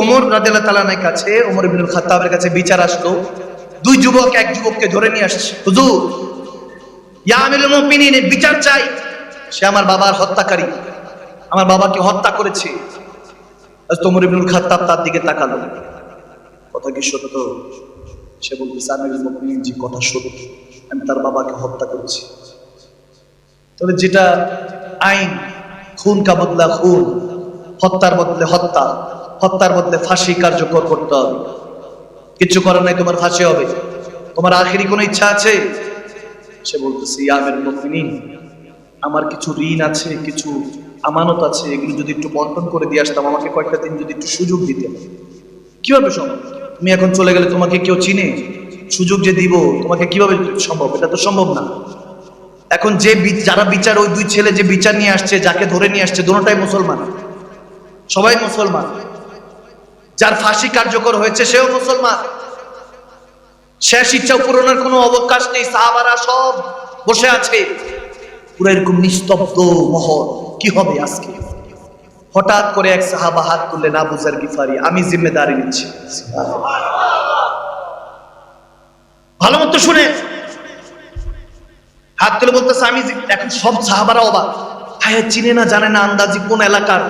ওমর কাছে ওমর ইবনুল খাত্তাবের কাছে বিচার আসলো। দুই যুবক এক যুবককে ধরে নিয়ে আসছে। হুজুর আমিরুল মুমিনিন বিচার চাই। সে আমার বাবার হত্যাকারী। আমার বাবাকে হত্যা করেছে। ইবনুল খাত্তাব তার দিকে তাকালো। কথা কি সত্য সে বলতেছে আমিরুল মুমিনিন জি কথা সত্য আমি তার বাবাকে হত্যা করেছি। তবে যেটা আইন খুন কা বদলা খুন হত্যার বদলে হত্যা হত্যার বদলে ফাঁসি কার্যকর করতে হবে। কিচ্ছু করার নাই, তোমার ফাঁসি হবে। তোমার আখেরি কোনো ইচ্ছা আছে? সে বলতেছে ইয়ামের মুমিনিন, আমার কিছু ঋণ আছে, কিছু আমানত আছে, এগুলো যদি একটু বন্টন করে দিয়ে আসতাম, আমাকে কয়েকটা দিন যদি একটু সুযোগ দিতে কীভাবে সম্ভব? তুমি এখন চলে গেলে তোমাকে কেউ চিনে? সুযোগ যে দিব, তোমাকে কীভাবে সম্ভব? এটা তো সম্ভব না। এখন যে যারা বিচার, ওই দুই ছেলে যে বিচার নিয়ে আসছে, যাকে ধরে নিয়ে আসছে দুটোটাই মুসলমান। সবাই মুসলমান। যার ফাঁসি কার্যকর হয়েছে, সেও মুসলমান। শেষ ইচ্ছা পূরণের কোনো অবকাশ নেই, সাহাবারা সব বসে আছে। পুরো এরকম নিস্তব্ধ মহল, কি হবে আজকে? হঠাৎ করে এক সাহাবা হাত তুললেন আবু জার গিফারি, আমি জিম্মেদারি নিচ্ছি। ভালো মতো শুনে। হাত তুলে বলতেছে, আমি এখন সব সাহাবারা অবাক। হ্যাঁ চিনে না, জানে না আন্দাজি কোন এলাকার।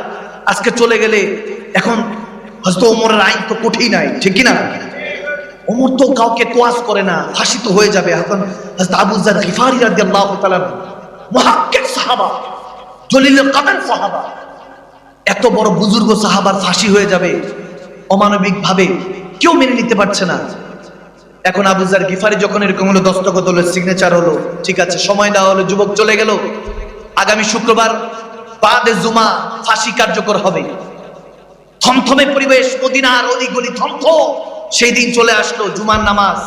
আজকে চলে গেলে এখন হয়তো ওমরের আইন তো কঠিন নাই, ঠিক কি না ওমর তো কাউকে তোয়াজ করে না, ফাঁসি তো হয়ে যাবে। এখন হযরত আবু জার গিফারি সাহাবা জলিলুল কাদের সাহাবা। এত বড় বুজুর্গ সাহাবার ফাঁসি হয়ে যাবে অমানবিক ভাবে কেউ মেনে নিতে পারছে না। এখন আবুজার গিফারি যখন এরকম হলো, দস্তখত হলো সিগনেচার হলো, ঠিক আছে, সময় দেওয়া হলো, যুবক চলে গেল। আগামী শুক্রবার বাদে জুমা ফাঁসি কার্যকর হবে। থমথমে পরিবেশ, মদিনার অলিগলি থমথ সেই দিন চলে আসলো জুমার নামাজ।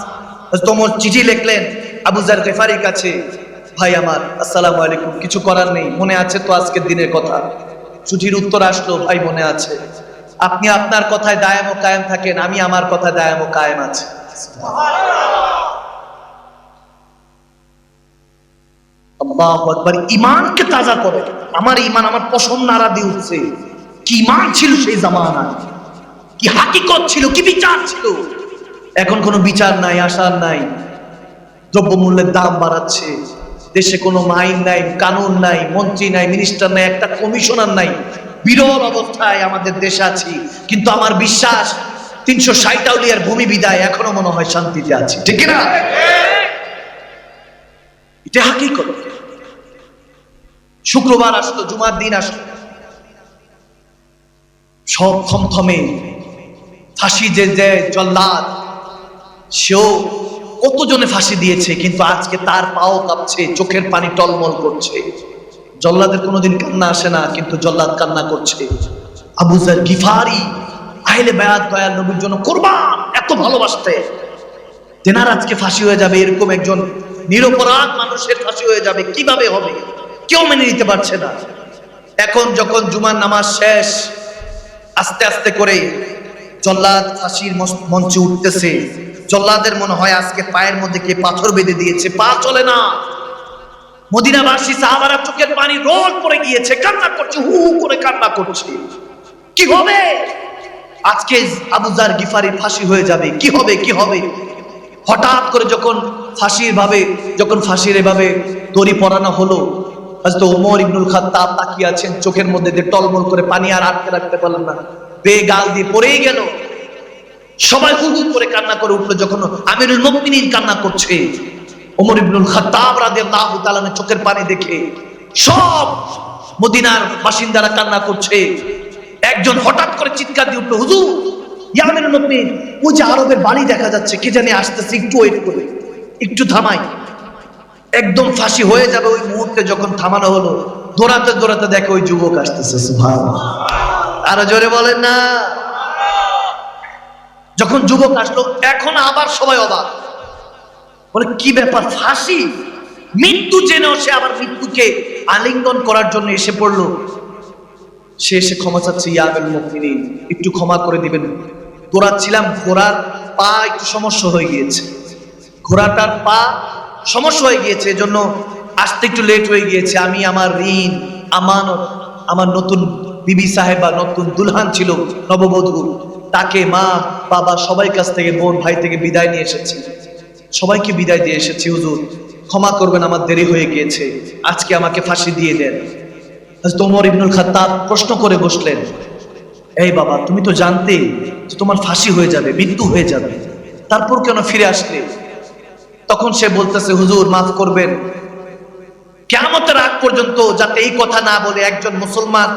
তোমর চিঠি লিখলেন আবুজার গেফারির কাছে, ভাই আমার, আসসালামু আলাইকুম, কিছু করার নেই, মনে আছে তো আজকের দিনের কথা? চিঠির উত্তর আসলো, ভাই, মনে আছে। আপনি আপনার কথায় দায়াম ও কায়েম থাকেন, আমি আমার কথায় দায়াম ও কায়েম আছে। আল্লাহু আকবার। ইমানকে তাজা করে। আমার ইমান, আমার পছন্দ নাড়া দিয়ে উঠছে। কি মান ছিল সেই জামানায়? কি হাকিকত ছিল, কি বিচার ছিল? এখন কোনো বিচার নাই আশার নাই। দ্রব্যমূল্যের দাম বাড়াচ্ছে। দেশে কোনো আইন নাই, কানুন নাই, মন্ত্রী নাই মিনিস্টার নাই, একটা কমিশনার নাই। বিরল অবস্থায় আমাদের দেশে আছি। কিন্তু আমার বিশ্বাস, তিনশো ষাট আউলিয়ার ভূমি বিদায় এখনও মনে হয় শান্তিতে আছি। ঠিক না এটা হাকি হাকিকত। শুক্রবার আসলো, জুমার দিন আসলো। সব থমথমে, ফাঁসি যে যে জল্লাদ, সেও কতজনে ফাঁসি দিয়েছে, কিন্তু আজকে তার পাও কাঁপছে, চোখের পানি টলমল করছে। জল্লাদের কোনোদিন কান্না আসে না, কিন্তু জল্লাদ কান্না করছে। আবুজার গিফারি, আহলে বেয়াত দয়াল নবীর জন্য কোরবান, এত ভালোবাসতে। তেনার আজকে ফাঁসি হয়ে যাবে, এরকম একজন নিরপরাধ মানুষের ফাঁসি হয়ে যাবে, কীভাবে হবে? কেউ মেনে নিতে পারছে না। এখন যখন জুমার নামাজ শেষ আস্তে আস্তে করে জল্লাদ ফাঁসির মঞ্চে উঠতেছে। জল্লাদের মনে হয় আজকে পায়ের মধ্যে কে পাথর বেঁধে দিয়েছে, পা চলে না। মদিনাবাসী সাহাবারা চোখের পানি রোল পড়ে গিয়েছে, কান্না করছে, হু হু করে কান্না করছে। কি হবে? আজকে আবুজার গিফারি ফাঁসি হয়ে যাবে। কি হবে? কি হবে? হঠাৎ করে যখন ফাঁসির ভাবে যখন ফাঁসির এভাবে দড়ি পরানো হলো ওমর ইবনুল খাত্তাব তাকিয়ে আছেন চোখের মধ্যে দিয়ে টলমল করে, পানি আর আটকে রাখতে পারলেন না। বে গাল দিয়ে পড়েই গেল। সবাই হু হু করে কান্না করে উঠল যখন আমিরুল মুমিনিন কান্না করছে। ওমর ইবনুল খাত্তাব রাদিয়াল্লাহু তাআলা চোখের পানি দেখে সব মদিনার বাসিন্দারা কান্না করছে। একজন হঠাৎ করে চিৎকার দিয়ে উঠল, হুজুর, ইয়া আমিরুল মুমিনিন, ওই যে আরবের বাড়ি দেখা যাচ্ছে, কে জানি আসতেছে, একটু ওয়েট করে, একটু থামাই। একদম ফাঁসি হয়ে যাবে ওই মুহূর্তে যখন থামানো হলো। দৌড়াতে দৌড়াতে দেখে ওই যুবক আসতেছে, সুবহানাল্লাহ। আরও জোরে বলেন না। যখন যুবক আসলো, এখন আবার সবাই অবাক। বলে, কি ব্যাপার, ফাঁসি? মৃত্যু জেনেও সে আবার মৃত্যুকে আলিঙ্গন করার জন্য এসে পড়ল। সে এসে ক্ষমা চাচ্ছে ইয়াবেল মুমিনিন, একটু ক্ষমা করে দিবেন। দৌড়াচ্ছিলাম, ঘোড়ার পা একটু সমস্যা হয়ে গিয়েছে। ঘোড়াটার পা সমস্যা হয়ে গিয়েছে, এজন্য আসতে একটু লেট হয়ে গিয়েছে। আমি আমার ঋণ, আমানত, আমার নতুন বিবি সাহেবা নতুন দুলহান ছিল নববধূ তাকে মা, বাবা সবাই কাছ থেকে, বোন, ভাই থেকে বিদায় নিয়ে এসেছি। সবাইকে বিদায় দিয়ে এসেছি, হুজুর। ক্ষমা করবেন, আমার দেরি হয়ে গিয়েছে। আজকে আমাকে ফাঁসি দিয়ে দেন। ওমর ইবনুল খাত্তাব প্রশ্ন করে বসলেন, এই বাবা, তুমি তো জানতে তোমার ফাঁসি হয়ে যাবে, মৃত্যু হয়ে যাবে। তারপর কেন ফিরে আসলে? তখন সে বলতেছে হুজুর মাফ করবেন। কেমতের আগ পর্যন্ত যাতে এই কথা না বলে একজন মুসলমান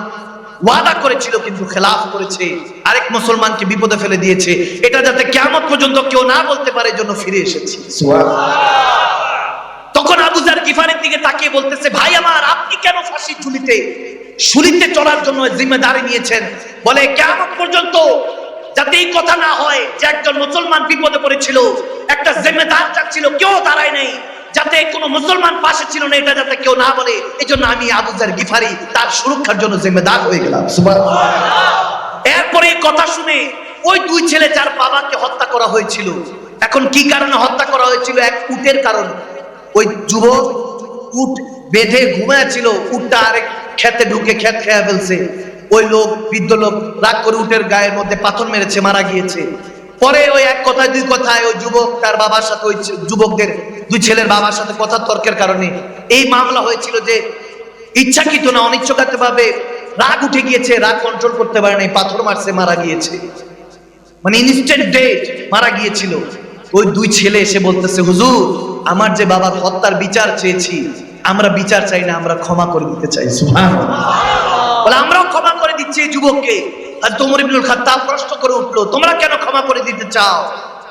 ওয়াদা করেছিল কিন্তু খেলাফ করেছে আরেক মুসলমানকে বিপদে ফেলে দিয়েছে এটা যাতে কেমত পর্যন্ত কেউ না বলতে পারে জন্য ফিরে এসেছি। তখন আবুজার গিফারের দিকে তাকিয়ে বলতেছে ভাই আমার আপনি কেন ফাঁসি ঝুলিতে শুলিতে চলার জন্য জিম্মেদারি নিয়েছেন? বলে কেমন পর্যন্ত যাতে এই কথা না হয় যে একজন মুসলমান বিপদে পড়েছিল, একটা জিম্মেদার চাচ্ছিল কেউ দাঁড়ায় নাই। যাতে কোনো মুসলমান পাশে ছিল না, এটা যাতে কেউ না বলে এই জন্য আমি আবুজার গিফারি তার সুরক্ষার জন্য জিম্মেদার হয়ে গেলাম। এরপরে কথা শুনে ওই দুই ছেলে যার বাবাকে হত্যা করা হয়েছিল, এখন কি কারণে হত্যা করা হয়েছিল? এক উটের কারণে। ওই যুবক উট বেঁধে ঘুমাচ্ছিল উটটা আরেক খেতে ঢুকে খেত খেয়ে ফেলছে। ওই লোক, বৃদ্ধ লোক রাগ করে উটের গায়ের মধ্যে পাথর মেরেছে, মারা গিয়েছে। পরে ওই এক কথায়, দুই কথায় ওই যুবক তার বাবার সাথে, ওই যুবকদের, দুই ছেলের বাবার সাথে কথা তর্কের কারণে এই মামলা হয়েছিল যে ইচ্ছাকৃত না অনিচ্ছাকৃত ভাবে রাগ উঠে গিয়েছে, রাগ কন্ট্রোল করতে পারে নাই, পাথর মারছে, মারা গিয়েছে। মানে ইনস্ট্যান্ট ডেট মারা গিয়েছিল। ওই দুই ছেলে এসে বলতেছে, হুজুর, আমার যে বাবার হত্যার বিচার চেয়েছি, আমরা বিচার চাই না, আমরা ক্ষমা করে দিতে চাই। সুবহানাল্লাহ। বলে, আমরাও ক্ষমা করে দিচ্ছি এই যুবককে। আর তোমর ইবনুল খাত্তাব প্রশ্ন করে উঠল, তোমরা কেন ক্ষমা করে দিতে চাও?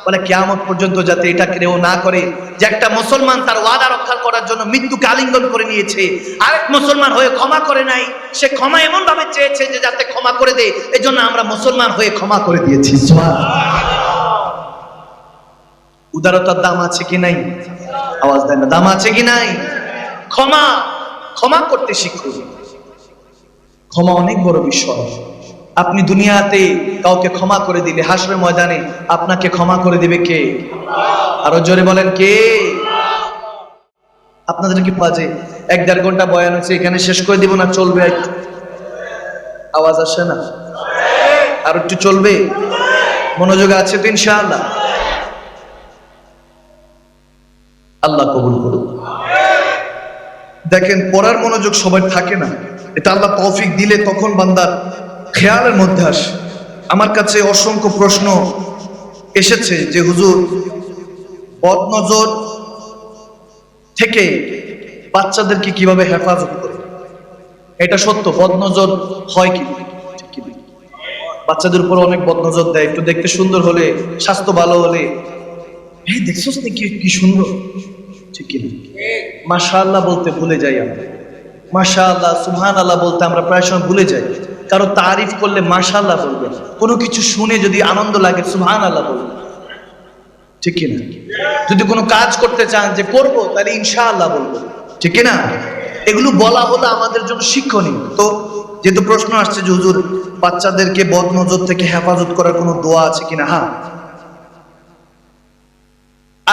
বলে, কেয়ামত পর্যন্ত যাতে এটা কেউ না করে যে একটা মুসলমান তার ওয়াদা রক্ষা করার জন্য মৃত্যুকে আলিঙ্গন করে নিয়েছে। আরেক মুসলমান হয়ে ক্ষমা করে নাই, সে ক্ষমা এমন ভাবে চেয়েছে যে যাতে ক্ষমা করে দেয়। এজন্য আমরা মুসলমান হয়ে ক্ষমা করে দিয়েছি। উদারতার দাম আছে কি নাই? আওয়াজ দেয় না, দাম আছে কি নাই? ক্ষমা ক্ষমা করতে শিখুন। ক্ষমা অনেক বড় বিষয়। আপনি দুনিয়াতে কাউকে ক্ষমা করে দিলে, হাসরের ময়দানে আপনাকে ক্ষমা করে দিবে কে? আরও জোরে বলেন কে? আপনাদের কি বাজে? এক দেড় ঘণ্টা বয়ান হচ্ছে এখানে শেষ করে দিব না, চলবে আওয়াজ আসে না? আর একটু চলবে? মনোযোগ আছে তো ইনশাআল্লাহ? আল্লাহ কবুল করুন দেখেন, পড়ার মনোযোগ সবার থাকে না। এটা আল্লাহ তৌফিক দিলে তখন বান্দার খেয়ালের মধ্যে আসে। আমার কাছে অসংখ্য প্রশ্ন এসেছে যে, হুজুর, বদনজর থেকে বাচ্চাদেরকে কীভাবে হেফাজত করে? এটা সত্য, বদনজর হয় কি? বাচ্চাদের উপর অনেক বদনজর দেয়। একটু দেখতে সুন্দর হলে, স্বাস্থ্য ভালো হলে। এই দেখছোস নাকি কি সুন্দর? ঠিক কি মাশা আল্লাহ বলতে ভুলে যাই আমরা। মাশা আল্লাহ সুহান আল্লাহ বলতে আমরা প্রায় সময় ভুলে যাই। কারও তারিফ করলে মাশা আল্লাহ বলবে। কোনো কিছু শুনে যদি আনন্দ লাগে সুহান আল্লাহ বলবে। ঠিক কিনা যদি কোনো কাজ করতে চান যে করব, তাহলে ইনশাআল্লাহ বলব। ঠিক কিনা এগুলো বলা হলো আমাদের জন্য শিক্ষণীয়। তো যেহেতু প্রশ্ন আসছে যে হুজুর, বাচ্চাদেরকে বদনজর থেকে হেফাজত করার কোনো দোয়া আছে কিনা হ্যাঁ।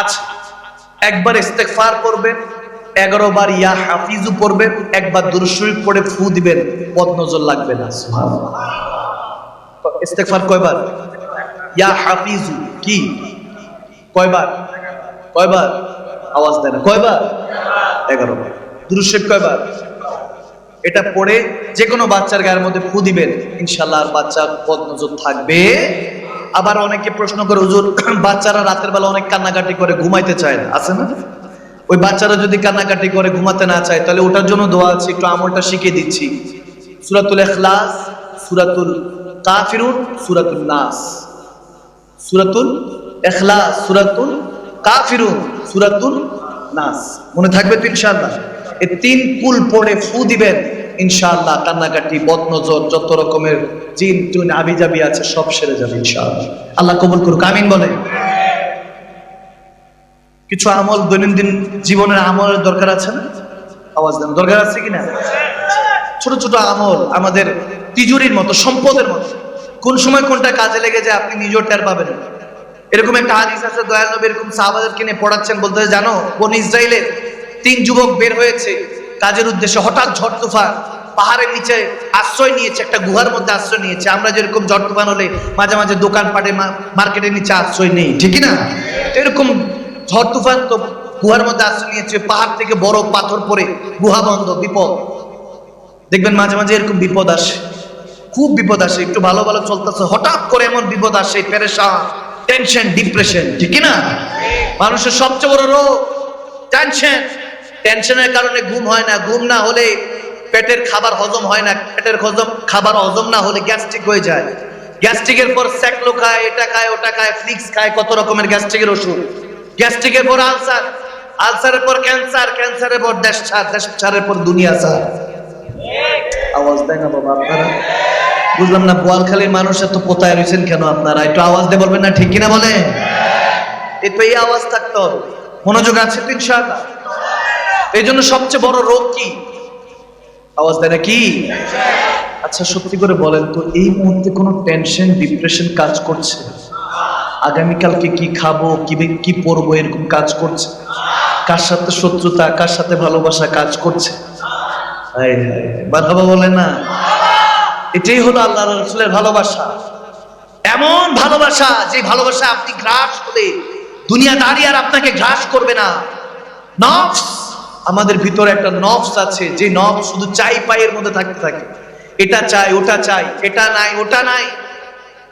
আচ্ছা একবার ইস্তেগফার করবেন। এগারো বার ইয়া হাফিজু পড়বেন, একবার দুরুশরীফ পড়ে ফু দিবেন, বদনজর লাগবে না, সুবহানাল্লাহ। কয়বার? ইয়া হাফিজু, কি? কয়বার? কয়বার? আওয়াজ দেয় না কয়বার? এগারো বার। দুরুশরীফ কয়বার? এটা পড়ে যে কোনো বাচ্চার গায়ের মধ্যে ফু দিবেন ইনশাল্লাহ আর বাচ্চা বদনজর থাকবে। আবার অনেকে প্রশ্ন করে, হুজুর, বাচ্চারা রাতের বেলা অনেক কান্নাকাটি করে, ঘুমাইতে চায় না, আছে না? ওই বাচ্চারা যদি কান্নাকাটি করে, ঘুমাতে না চায়, তাহলে ওটার জন্য দোয়া আছে, একটু আমলটা শিখে দিচ্ছি। সুরাতুল এখলাস সুরাতুল কাফিরুন, সুরাতুল নাস। সুরাতুল এখলাস সুরাতুল কাফিরুন, সুরাতুল নাস। মনে থাকবে তো ইনশাআল্লাহ? এই তিন কুল পড়ে ফু দিবেন, ইনশাআল্লাহ কান্নাকাটি, বদনজর, যত রকমের জিন টুন আবিজাবি আছে, সব সেরে যাবে ইনশাআল্লাহ। আল্লাহ কবুল করুক, আমিন বলে কিছু আমল দৈনন্দিন জীবনের আমলের দরকার আছে না? আওয়াজ দেন, দরকার আছে কিনা ছোট ছোট আমল আমাদের তিজুরির মতো, সম্পদের মতো। কোন সময় কোনটা কাজে লেগে যায় আপনি নিজেও টের পাবেন এরকম একটা হাদিস আছে, দয়াল নবী এরকম সাহাবাদের কিনে পড়াচ্ছেন, বলতে জানো কোন ইসরায়েলের তিন যুবক বের হয়েছে। কাজের উদ্দেশ্যে হঠাৎ ঝড় তুফান, পাহাড়ের নিচে আশ্রয় নিয়েছে, একটা গুহার মধ্যে আশ্রয় নিয়েছে। আমরা যেরকম ঝড় তুফান হলে মাঝে মাঝে দোকানপাটে মার্কেটের নিচে আশ্রয় নেই ঠিকই না? এরকম ঝড় তুফান তো গুহার মধ্যে আশ্রয় নিয়েছে, পাহাড় থেকে বড় পাথর পরে গুহা বন্ধ, বিপদ। দেখবেন মাঝে মাঝে এরকম বিপদ আসে। খুব বিপদ আসে, একটু ভালো ভালো চলতেছে, হঠাৎ করে এমন বিপদ আসে, পেরেশান টেনশন ডিপ্রেশন ঠিক না? মানুষের সবচেয়ে বড় রোগ টেনশন টেনশনের কারণে ঘুম হয় না, ঘুম না হলে পেটের খাবার হজম হয় না, পেটের হজম, খাবার হজম না হলে গ্যাস্ট্রিক হয়ে যায়। গ্যাস্ট্রিকের পর স্যাকলো খায়, এটা খায়, ওটা খায় ফ্লিক্স খায়, কত রকমের গ্যাস্ট্রিকের ওষুধ। গ্যাস্ট্রিকের পর আলসার, আলসারের পর ক্যান্সার, ক্যান্সারের পর দেশ ছাড়, দেশ ছাড়ের পর দুনিয়া ছাড়। আওয়াজ দেয় না বাবা আপনারা বুঝলাম না, বোয়ালখালীর মানুষ এত পোতায় রয়েছেন কেন আপনারা? একটু আওয়াজ দিয়ে বলবেন না, ঠিক কিনা বলে তো এই আওয়াজ থাকতে। হবে মনোযোগ আছে তিন ইনশাআল্লাহ। এই জন্য সবচেয়ে বড় রোগ কি? আওয়াজ দেয় না কি? আচ্ছা সত্যি করে বলেন তো, এই মুহূর্তে কোনো টেনশন ডিপ্রেশন কাজ করছে? আগামীকালকে কি খাব, কি কি পরবো, এরকম কাজ করছে। কার সাথে শত্রুতা, কার সাথে ভালোবাসা কাজ করছে। বাধাবা বলে না? এটাই হলো আল্লাহ রসুলের ভালোবাসা। এমন ভালোবাসা যে ভালোবাসা আপনি গ্রাস হলে দুনিয়া দাঁড়িয়ে আর আপনাকে গ্রাস করবে না। নফস, আমাদের ভিতরে একটা নফস আছে, যে নফস শুধু চাই পায়ের মধ্যে থাকতে থাকে। এটা চাই, ওটা চাই, এটা নাই, ওটা নাই।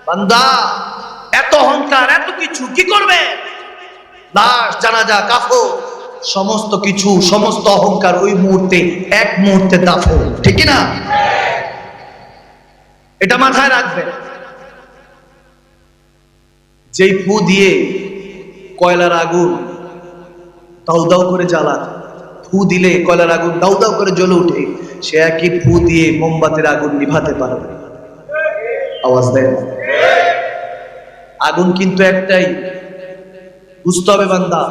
বান্দা এত অহংকার, এত কিছু, কি করবে? লাশ, জানাজা কাফো সমস্ত কিছু, সমস্ত অহংকার ওই মুহূর্তে, এক মুহূর্তে দাফো ঠিক না এটা মাথায় রাখবেন যেই ফু দিয়ে কয়লার আগুন দাউ দাউ করে জ্বালা ফু দিলে কয়লার আগুন দাউ দাউ করে জ্বলে উঠে সে একই ফু দিয়ে মোমবাতির আগুন নিভাতে পারবে। আওয়াজ দেয়। আগুন কিন্তু একটাই। বুঝতে হবে বান্দা।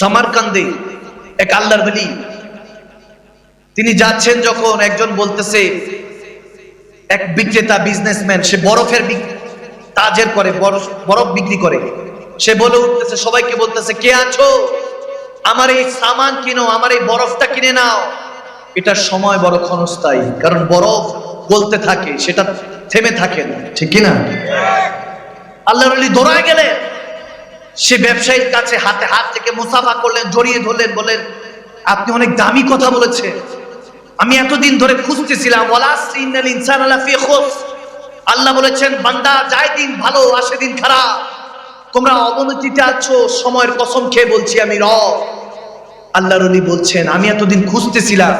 সামারকান্দে, এক আল্লাহর বলি। তিনি যাচ্ছেন যখন একজন বলতেছে, এক বিক্রেতা বিজনেসম্যান সে বরফের তাজের করে, বরফ বরফ বিক্রি করে। সে বলে উঠতেছে, সবাইকে বলতেছে, কে আছো? আমার এই সামান কিনো, আমার এই বরফটা কিনে নাও। এটার সময় বড় ক্ষণস্থায়ী, কারণ বরফ গলতে থাকে, সেটা থেমে থাকে না। ঠিক কি না আল্লাহর আলী দৌড়ায় গেলেন সে ব্যবসায়ীর কাছে হাতে হাত থেকে মুসাফা করলেন, জড়িয়ে ধরলেন বলেন আপনি অনেক দামি কথা বলেছেন। আমি এতদিন ধরে খুঁজতেছিলাম আল্লাহ বলেছেন, বান্দা যায় দিন ভালো, আসে দিন খারাপ। তোমরা অবনতিতে আছো, সময়ের কসম খেয়ে বলছি আমি রব। আল্লাহ রলি বলছেন, আমি এতদিন খুঁজতেছিলাম,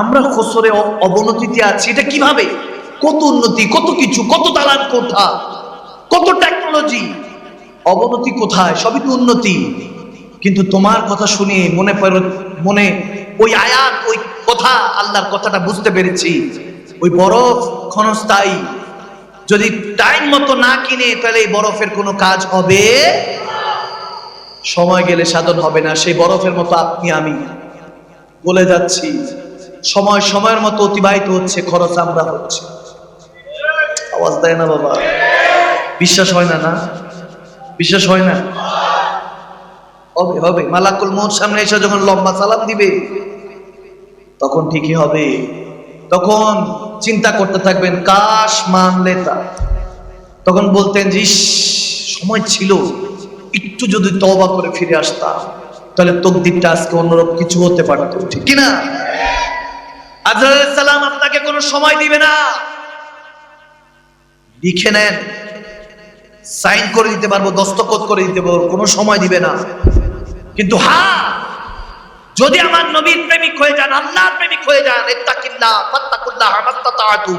আমরা খসরে অবনতিতে আছি, এটা কীভাবে? কত উন্নতি, কত কিছু, কত দালান কোঠা? কত টেকনোলজি অবনতি কোথায়? সবই তো উন্নতি। কিন্তু তোমার কথা শুনে মনে মনে ওই আয়াত, ওই কথা, আল্লাহর কথাটা বুঝতে পেরেছি। ওই বরফ ক্ষণস্থায়ী। যদি টাইম মতো না কিনে, তাহলে এই বরফের কোনো কাজ হবে? সময় গেলে সাধন হবে না। সেই বরফের মতো আপনি, আমি। বলে যাচ্ছি, সময়, সময়ের মতো অতিবাহিত হচ্ছে, খরচ আমরা হচ্ছে। আওয়াজ দেয় না বাবা। বিশ্বাস হয় না না? বিশ্বাস হয় না? হবে হবে। মালাকুল মোর সামনে এসে যখন লম্বা সালাম দিবে, তখন ঠিকই হবে। তখন চিন্তা করতে থাকবেন, কাশ মানলে তা। তখন বলতেন যে সময় ছিল। একটু যদি তওবা করে ফিরে আসতাম, তাহলে তকদিরটা আজকে অন্যরকম কিছু হতে পারতো। ঠিক কি না? আজরাইল সালাম আপনাকে কোনো সময় দিবে না। লিখে নেন। সাইন করে দিতে পারব, দস্তখত করে দিতে পারব, কোনো সময় দিবে না। কিন্তু হ্যাঁ যদি আমার নবীর প্রেমিক হয়ে যান, আল্লাহর প্রেমিক হয়ে যান, ইত্তাকিল্লাহ, ফাত্তাকুল্লাহ মাত্তাতাতু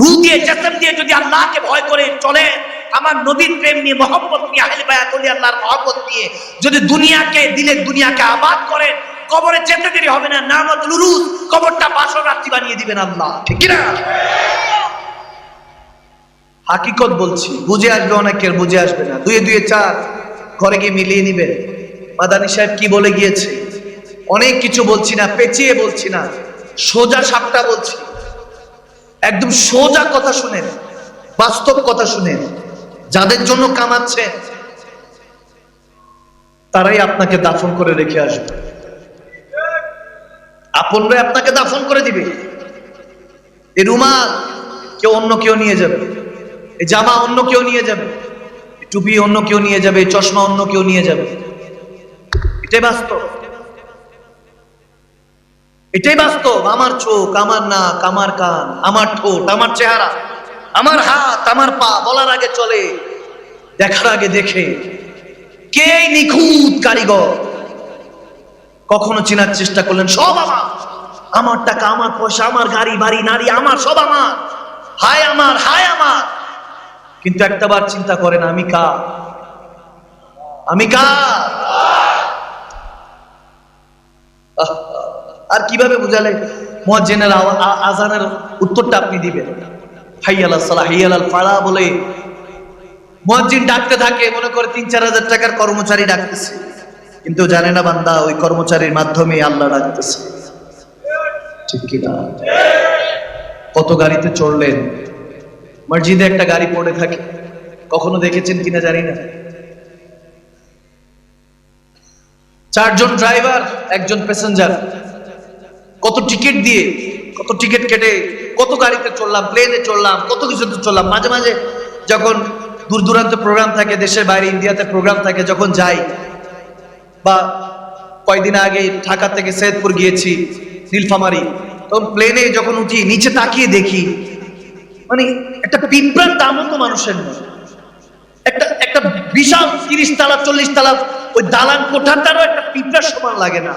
রূহ দিয়ে, জিসম দিয়ে যদি আল্লাহকে ভয় করে চলে, আমার নবীর প্রেম নিয়ে, মহব্বত নিয়ে, আহলে বায়াত ওলি আল্লাহর মহব্বত নিয়ে, যদি দুনিয়াকে দিলে দুনিয়াকে আবাদ করেন কবরে যেতে দেরি হবে না নামাজ লুরুস কবরটা বাসর রাত্রি বানিয়ে দিবেন আল্লাহ। ঠিক না হাকিকত বলছি, বুঝে আসবে অনেকের বুঝে আসবে না। দুয়ে দুয়ে চার, ঘরে গিয়ে মিলিয়ে নিবেন মাদানী সাহেব কি বলে গিয়েছে? অনেক কিছু বলছি না, পেঁচিয়ে বলছি না, সোজা সাপটা বলছি। একদম সোজা কথা শুনেন, বাস্তব কথা শুনেন, যাদের জন্য কামাচ্ছেন, তারাই আপনাকে দাফন করে রেখে আসবে। আপনরা আপনাকে দাফন করে দিবে। এ রুমাল কেউ অন্য কেউ নিয়ে যাবে। জামা অন্য কেউ নিয়ে যাবে টুপি অন্য কেউ নিয়ে যাবে চশমা অন্য কেউ নিয়ে যাবে। এটাই বাস্তব। এটাই বাস্তব। আমার চোখ, আমার নাক, আমার কান, আমার ঠোঁট, আমার চেহারা, আমার হাত, আমার পা বলার আগে চলে, দেখার আগে দেখে। কে নিখুঁত কারিগর? কখনো চেনার চেষ্টা করলেন, সব আমার। আমার টাকা, আমার পয়সা, আমার গাড়ি, বাড়ি, নারী, আমার, সব আমার। হায় আমার, হায় কিন্তু একটাবার চিন্তা করেন, আমি কা আমি কা আর কীভাবে বুঝালে? আ- আজানের উত্তরটা আপনি দিবেন। ফাড়া বলে মুয়াজ্জিন ডাকতে থাকে, মনে করে তিন, চার হাজার টাকার কর্মচারী ডাকতেছে। কিন্তু বান্দা, ওই কর্মচারীর মাধ্যমে আল্লাহ ডাকতেছে। ঠিক কত গাড়িতে চড়লেন? মসজিদে একটা গাড়ি পড়ে থাকে। কখনো দেখেছেন কিনা জানি না। চারজন ড্রাইভার, একজন প্যাসেঞ্জার। কত টিকিট দিয়ে, কত টিকিট কেটে, কত গাড়িতে চললাম, প্লেনে চললাম, কত কিছুতে চললাম। মাঝে মাঝে যখন দূর দূরান্ত প্রোগ্রাম থাকে, দেশের বাইরে, ইন্ডিয়াতে প্রোগ্রাম থাকে, যখন যাই, বা কয়দিন আগে ঢাকা থেকে সৈয়দপুর গিয়েছি, নীলফামারি, তখন প্লেনে যখন উঠি, নিচে তাকিয়ে দেখি মানে একটা পিঁপড়ার দামও তো মানুষের নেই একটা একটা বিশাল তিরিশ তালা, চল্লিশ তালা ওই দালান কোঠার কোঠাটারও একটা পিঁপড়ার সমান লাগে না।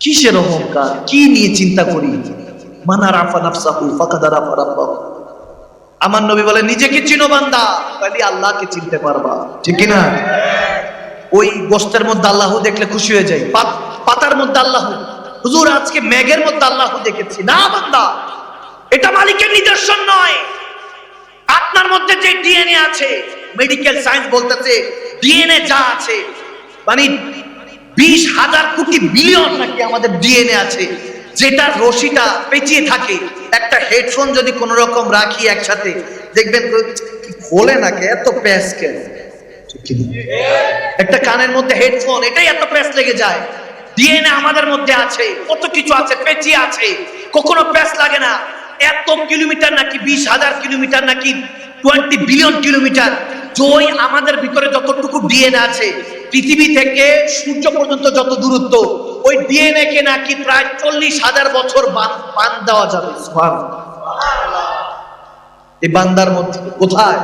কিসের অহংকার? কি নিয়ে চিন্তা করি? মানা রাফা নাফসাহু, ফাকাদা রাফা রাব্বাহু। আমার নবী বলে, নিজেকে চিনো বান্দা, তাহলে আল্লাহকে চিনতে পারবা। ঠিক না ওই গোস্তের মধ্যে আল্লাহ দেখলে খুশি হয়ে পাত- পাতার মধ্যে আল্লাহ। হুজুর, আজকে মেঘের মধ্যে আল্লাহ দেখেছি। না বান্দা এটা মালিকের নিদর্শন নয়। আপনার মধ্যে যে ডিএনএ আছে, মেডিকেল সায়েন্স বলতেছে, ডিএনএ যা আছে মানে বিশ হাজার কোটি বিলিয়ন নাকি আমাদের ডিএনএ আছে যেটা রশিটা পেঁচিয়ে থাকে। একটা হেডফোন যদি কোন রকম রাখি একসাথে, দেখবেন খোলে নাকি, এত প্যাস কেন? একটা কানের মধ্যে হেডফোন, এটাই এত প্যাস লেগে যায়। ডিএনএ আমাদের মধ্যে আছে, কত কিছু আছে, পেঁচিয়ে আছে, কখনো প্যাস লাগে না। এত কিলোমিটার নাকি বিশ হাজার কিলোমিটার নাকি টোয়েন্টি বিলিয়ন কিলোমিটার? জয় আমাদের ভিতরে যতটুকু ডিএনএ আছে, পৃথিবী থেকে সূর্য পর্যন্ত যত দূরত্ব, ওই ডিএনএ কে নাকি প্রায় চল্লিশ হাজার বছর বান দেওয়া যাবে। এই বান্দার মধ্যে কোথায়?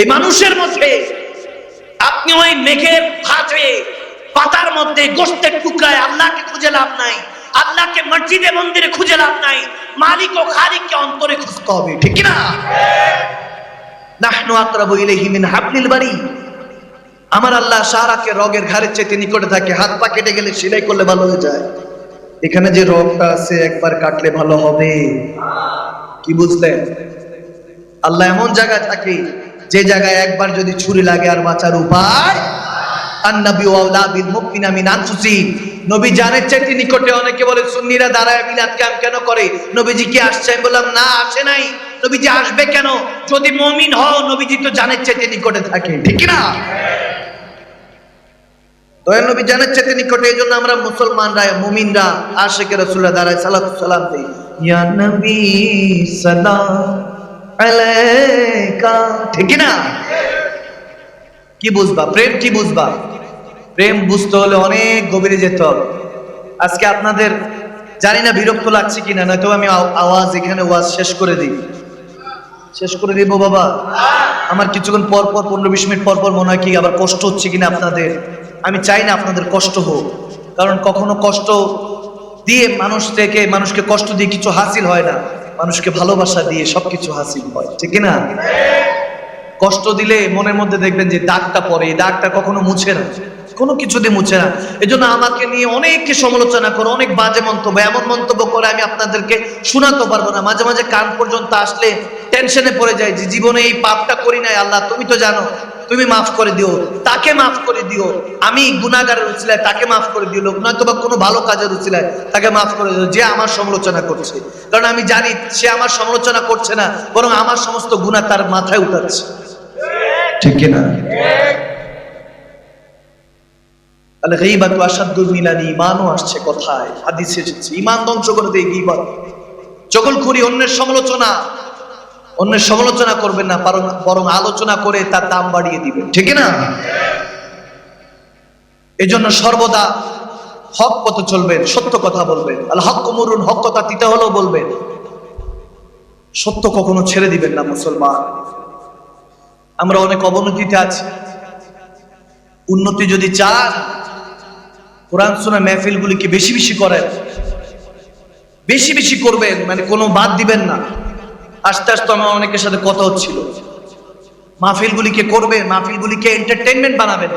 এই মানুষের মধ্যে। আপনি ওই মেঘের ফাঁচে পাতার মধ্যে গোস্তের টুকরায় আল্লাহকে খুঁজে লাভ নাই। আল্লাহকে মসজিদে মন্দিরে খুঁজে লাভ নাই। মালিক ও খালিককে অন্তরে খুঁজতে হবে, ঠিক না নাহনু আকরাবু ইলাইহি মিন হাবলিল আমার আল্লাহ সারাকে রগের ঘাড়ের চেয়ে নিকটে থাকে, হাত পা কেটে গেলে সেলাই করলে ভালো হয়ে যায়। এখানে যে রগটা আছে, একবার কাটলে ভালো হবে। কি বুঝলেন? আল্লাহ এমন জায়গায় থাকে, যে জায়গায় একবার যদি ছুরি লাগে আর বাঁচার উপায় আন্নাবি ওয়াউলা বিল মুমিনা আনফুসিহিম নবী জানের চাইতে নিকটে অনেকে বলে, সুন্নিরা দাঁড়ায় মিলাদ ক্যাম্প কেন করে? নবীজি কি আসে আমরা মুসলমানরা, মুমিনরা আশেকে রসুল্লাহ দাঁড়ায় সালাম সালাম ঠিক কি না কি বুঝবা? প্রেম কি বুঝবা? প্রেম বুঝতে হলে অনেক গভীরে যেতে হবে। আজকে আপনাদের জানি না বিরক্ত লাগছে কিনা, নয়তো আমি আওয়াজ এখানে, ওয়াজ শেষ করে দিই। শেষ করে দিব বাবা? আমার কিছুক্ষণ পর পর, পনেরো বিশ মিনিট পর পর মনে হয় কি আবার কষ্ট হচ্ছে কিনা আপনাদের। আমি চাই না আপনাদের কষ্ট হোক। কারণ কখনো কষ্ট দিয়ে মানুষ থেকে, মানুষকে কষ্ট দিয়ে কিছু হাসিল হয় না। মানুষকে ভালোবাসা দিয়ে সবকিছু হাসিল হয়। ঠিক না কষ্ট দিলে মনের মধ্যে দেখবেন যে দাগটা পরে এই দাগটা কখনো মুছে না। কোনো কিছু দিয়ে মুছে না। এজন্য আমাকে নিয়ে অনেককে সমালোচনা করে, অনেক বাজে মন্তব্য, এমন মন্তব্য করে আমি আপনাদেরকে শোনাতে পারব না। মাঝে মাঝে কান পর্যন্ত আসলে টেনশনে পড়ে যায় যে, জীবনে এই পাপটা করি নাই আল্লাহ, তুমি তো জানো, তুমি মাফ করে দিও, তাকে মাফ করে দিও। আমি গুনাগারের উচিলায় তাকে মাফ করে দিও, লোক নয়তো বা কোনো ভালো কাজের উচিলায় তাকে মাফ করে দিও, যে আমার সমালোচনা করছে। কারণ আমি জানি সে আমার সমালোচনা করছে না, বরং আমার সমস্ত গুণা তার মাথায় উঠাচ্ছে। ঠিক না তাহলে গীবাত আসাদুল মিলানি, ইমানও আসছে কথায়? হাদিসে এসেছে, ইমান ধ্বংস করে দেয় অন্যের সমালোচনা অন্যের সমালোচনা করবেন না, বরং আলোচনা করে তার দাম বাড়িয়ে দিবেন। ঠিক না এজন্য সর্বদা হক পথে চলবেন, সত্য কথা বলবেন। হক মরুন হক কথা তিতে হলেও বলবেন। সত্য কখনো ছেড়ে দিবেন না মুসলমান। আমরা অনেক অবনতিতে আছি। উন্নতি যদি চান, কোরআন শোনা মেহফিলগুলিকে বেশি বেশি করেন। বেশি বেশি করবেন মানে কোনো বাদ দিবেন না। আস্তে আস্তে আমার অনেকের সাথে কথা হচ্ছিল। মাহফিলগুলিকে করবেন, মাহফিলগুলিকে এন্টারটেনমেন্ট বানাবেন,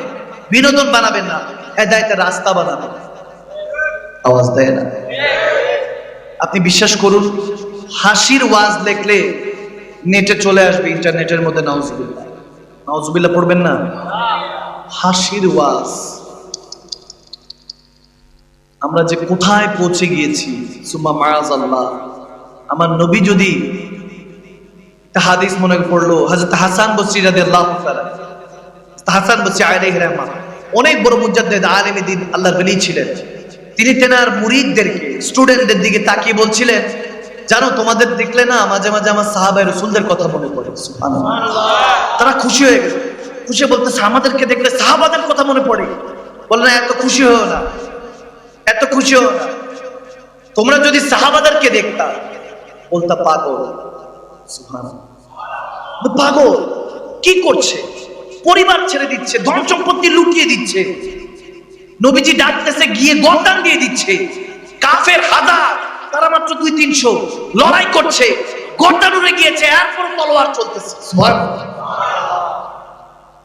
বিনোদন বানাবেন না, হেদায়তের রাস্তা বানাবেন। আওয়াজ দেয় না। আপনি বিশ্বাস করুন, হাসির ওয়াজ দেখলে নেটে চলে আসবে, ইন্টারনেটের মধ্যে নাউজুবিল্লাহ। নাউজুবিল্লাহ, পড়বেন না? হাসির ওয়াজ। আমরা যে কোথায় পৌঁছে গিয়েছি, সুম্মা মারাজ আল্লাহ আমার নবী যদি একটা হাদিস মনে পড়ল, হযরত হাসান বসরি রাদিয়াল্লাহু তাআলা, হাসান বসরি আলাইহি রাহমা অনেক বড় মুজাদ্দিদ আলেম দিন আল্লাহর ওলি ছিলেন। তিনি তেনার মুরিদদেরকে স্টুডেন্টদের দিকে তাকিয়ে বলছিলেন জানো, তোমাদের দেখলে না মাঝে মাঝে আমার সাহাবায়ে রাসূলদের কথা মনে পড়ে তারা খুশি হয়ে গেল খুশি বলতেছে, আমাদেরকে দেখলে সাহাবাদের কথা মনে পড়ে। বললেন এত খুশি হও না, এত খুশি হও না। তোমরা যদি সাহাবাদেরকে দেখতা, বলতা, পাগল। পাগল? কি করছে? পরিবার ছেড়ে দিচ্ছে ধন সম্পত্তি লুকিয়ে দিচ্ছে। নবীজি ডাকতেছে, গিয়ে গর্দান দিয়ে দিচ্ছে। কাফের হাজার মাত্র দুই তিনশো। লড়াই করছে। উড়ে গিয়েছে এরপর তলোয়ার চলতেছে।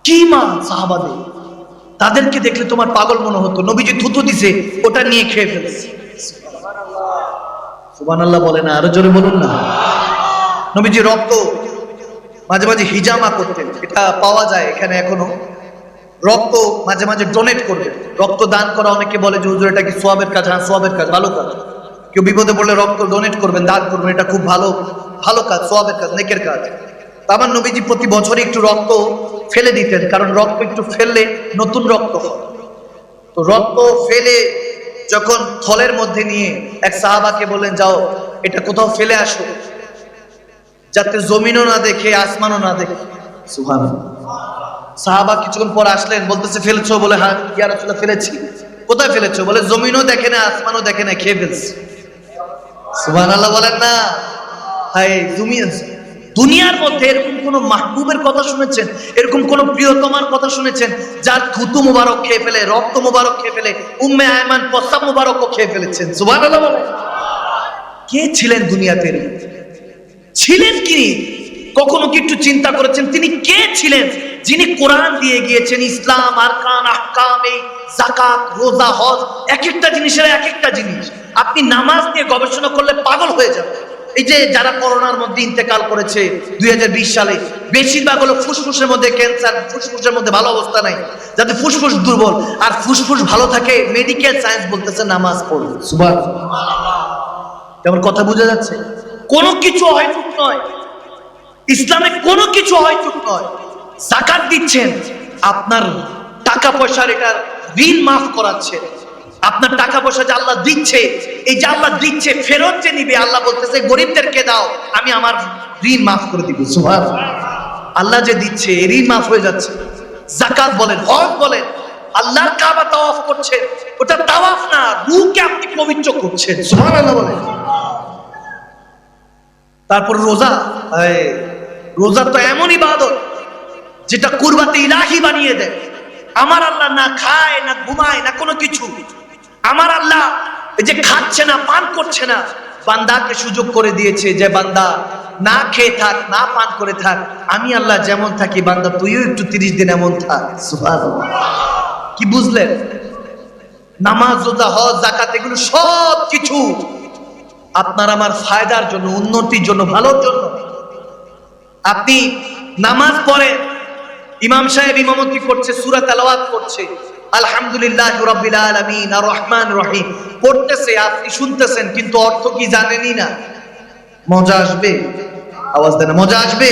কি মান সাহাবাদের? তাদেরকে দেখলে তোমার পাগল মনে হতো। নবীজি থুতু দিছে ওটা নিয়ে খেয়ে ফেলেছে। সুবান আল্লাহ বলে না আরও জোরে বলুন না। নবীজি রক্ত মাঝে মাঝে হিজামা করতেন। এটা পাওয়া যায় এখানে এখনও। রক্ত মাঝে মাঝে ডোনেট করবে রক্ত দান করা অনেকে বলে যে হুজুর এটা কি সোয়াবের কাজ? হ্যাঁ সোয়াবের কাজ ভালো কাজ। কেউ বিপদে পড়লে রক্ত ডোনেট করবেন, দান করবেন, এটা খুব ভালো ভালো কাজ সবের কাজ, নেকের কাজ। আমার নবীজি প্রতি বছরই একটু রক্ত ফেলে দিতেন, কারণ রক্ত একটু ফেললে নতুন রক্ত হয়। তো রক্ত ফেলে যখন থলের মধ্যে নিয়ে এক সাহাবাকে বললেন, যাও, এটা কোথাও ফেলে আসো, যাতে জমিনও না দেখে, আসমানও না দেখে। সুহান সাহাবা কিছুক্ষণ পর আসলেন, বলতেছে, ফেলেছো? বলে হ্যাঁ ইয়া রাসূলুল্লাহ, ফেলেছি। কোথায় ফেলেছো? বলে, জমিনও দেখে না, আসমানও দেখে না, খেয়ে ফেলছি। দুনিয়ার মধ্যে এরকম কোন মাহবুবের কথা শুনেছেন? এরকম কোন প্রিয়তমার কথা শুনেছেন? যার থুতু মুবারক খেয়ে ফেলে, রক্ত মুবারক খেয়ে ফেলে, উম্মে আয়মান প্রস্তাব মুবারকও খেয়ে ফেলেছেন। সুবহানাল্লাহ বলেন। কে ছিলেন দুনিয়াতে? ছিলেন কি? কখনো কি একটু চিন্তা করেছেন? তিনি কে ছিলেন? যিনি কোরআন দিয়ে গিয়েছেন, ইসলাম, আরকান, আহকাম এই জাকাত রোজা, হজ এক একটা জিনিসের এক একটা জিনিস। আপনি নামাজ নিয়ে গবেষণা করলে পাগল হয়ে যাবে এই যে যারা করোনার মধ্যে ইন্তেকাল করেছে, দুই হাজার বিশ সালে, বেশিরভাগ হলো ফুসফুসের মধ্যে ক্যান্সার, ফুসফুসের মধ্যে ভালো অবস্থা নাই। যাতে ফুসফুস দুর্বল, আর ফুসফুস ভালো থাকে, মেডিকেল সায়েন্স বলতেছে নামাজ পড়ুন। সুবাহ তেমন কথা বোঝা যাচ্ছে? কোনো কিছু হয়চুক নয়। ইসলামে কোনো কিছু হয়চুক নয়। জাকাত দিচ্ছেন, আপনার টাকা পয়সার এটা ঋণ মাফ করাচ্ছেন আপনার টাকা পয়সা যে আল্লাহ দিচ্ছে, এই যে আল্লাহ দিচ্ছে, ফেরত যে নিবে, আল্লাহ বলতেছে, গরিবদেরকে দাও, আমি আমার ঋণ মাফ করে দিব। সুবহান আল্লাহ যে দিচ্ছে, এই ঋণ মাফ হয়ে যাচ্ছে। জাকাত বলেন হজ বলেন, আল্লাহর কাবা তাওয়াফ করছেন, ওটা তাওয়াফ না, রূহকে আপনি পবিত্র করছেন। সুবহানাল্লাহ বলেন। তারপর রোজা রোজা তো এমন ইবাদত যেটা কুরবাতে ইলাহি বানিয়ে দেয়। আমার আল্লাহ না খায়, না ঘুমায়, না কোনো কিছু। আমার আল্লাহ যে খাচ্ছে না, পান করছে না, বান্দাকে সুযোগ করে দিয়েছে যে, বান্দা, না খেয়ে থাক, না পান করে থাক, আমি আল্লাহ যেমন থাকি, বান্দা, তুইও একটু তিরিশ দিন এমন থাক। কি বুঝলেন? নামাজ, রোজা, হজ জাকাত এগুলো সব কিছু আপনার আমার ফায়দার জন্য, উন্নতির জন্য, ভালোর জন্য। আপনি নামাজ পড়ে ইমাম সাহেব ইমামতি করছে, সুরা তালাওয়াত করছে। আলহামদুলিল্লাহ রাব্বিল আলামিন, আর রহমান রহিম। পড়তেছে, আপনি শুনতেছেন, কিন্তু অর্থ কি জানেনই না। মজা আসবে? আওয়াজ দেন মজা আসবে?